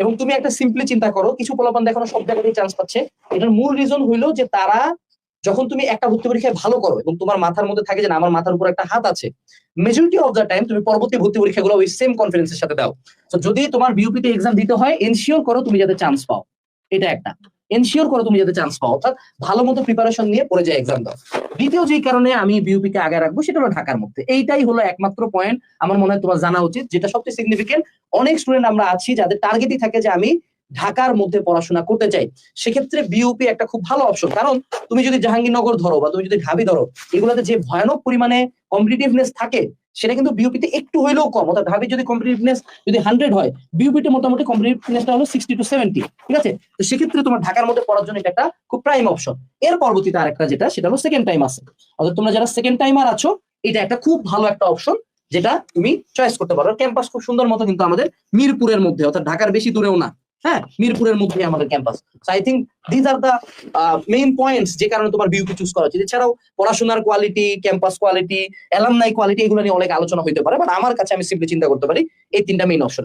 এবং তুমি একটা সিম্পলি চিন্তা করো, কিছু পোলাপান দেখানো সব জায়গাতেই চান্স পাচ্ছে। এটার মূল রিজন হইল যে তারা যখন তুমি একটা ভর্তি পরীক্ষায় ভালো করো এবং তোমার মাথার মধ্যে থাকে যে না, আমার মাথার উপর একটা হাত আছে মেজরিটি অফ দ্য টাইম তুমি পরবর্তী ভর্তি পরীক্ষাগুলো ওই সেম কনফিডেন্সের সাথে দাও। তো যদি তোমার বিউপিতে এক্সাম দিতে হয় এনশিওর করো তুমি যাতে চান্স পাও। এটা একটা। এনশিওর করো তুমি যাতে চান্স পাও, অর্থাৎ ভালো মতো প্রিপারেশন নিয়ে পড়ে যায় এক্সাম দাও। দ্বিতীয় যে কারণে আমি বিউপি কে আগে রাখব, সেটা হলো ঢাকার মধ্যে। এইটাই হলো একমাত্র পয়েন্ট আমার মনে হয় তোমার জানা উচিত, যেটা সবচেয়ে সিগনিফিকেন্ট অনেক স্টুডেন্ট আমরা আছি যাদের টার্গেটই থাকে যে আমি ঢাকার মধ্যে পড়াশোনা করতে চাই। সেক্ষেত্রে বিউপি একটা খুব ভালো অপশন কারণ তুমি যদি জাহাঙ্গীরনগর ধরো বা তুমি যদি ঢাবি ধরো, এগুলোতে যে ভয়ানক পরিমাণে কম্পিটিটিভনেস থাকে সেটা কিন্তু বিউপিতে একটু হইলেও কম, অর্থাৎ ঢাবি যদি কম্পিটিটিভনেস যদি হান্ড্রেড হয় বিউপিতে মোটামুটি কম্পিটিটিভনেসটা হলো সিক্সটি টু সেভেন্টি ঠিক আছে? তো সেক্ষেত্রে তোমার ঢাকার মধ্যে পড়ার জন্য এটা একটা খুব প্রাইম অপশন এর পরবর্তীতে আরেকটা যেটা, সেটা হলো সেকেন্ড টাইম আছে। অর্থাৎ তোমরা যারা সেকেন্ড টাইমার আছো, এটা একটা খুব ভালো একটা অপশন যেটা তুমি চয়েস করতে পারো। ক্যাম্পাস খুব সুন্দর মতো কিন্তু আমাদের মিরপুরের মধ্যে, অর্থাৎ ঢাকার বেশি দূরেও না। হ্যাঁ মিরপুরের মধ্যে আমাদের campus I think these are the main points যে কারণে তোমার বিউকে চুজ করা উচিত এছাড়াও পড়াশোনার quality campus quality alumni quality এগুলো নিয়ে অনেক আলোচনা হইতে পারে। বাট আমার কাছে আমি সিম্পলি চিন্তা করতে পারি, এই তিনটা মেইন অপশন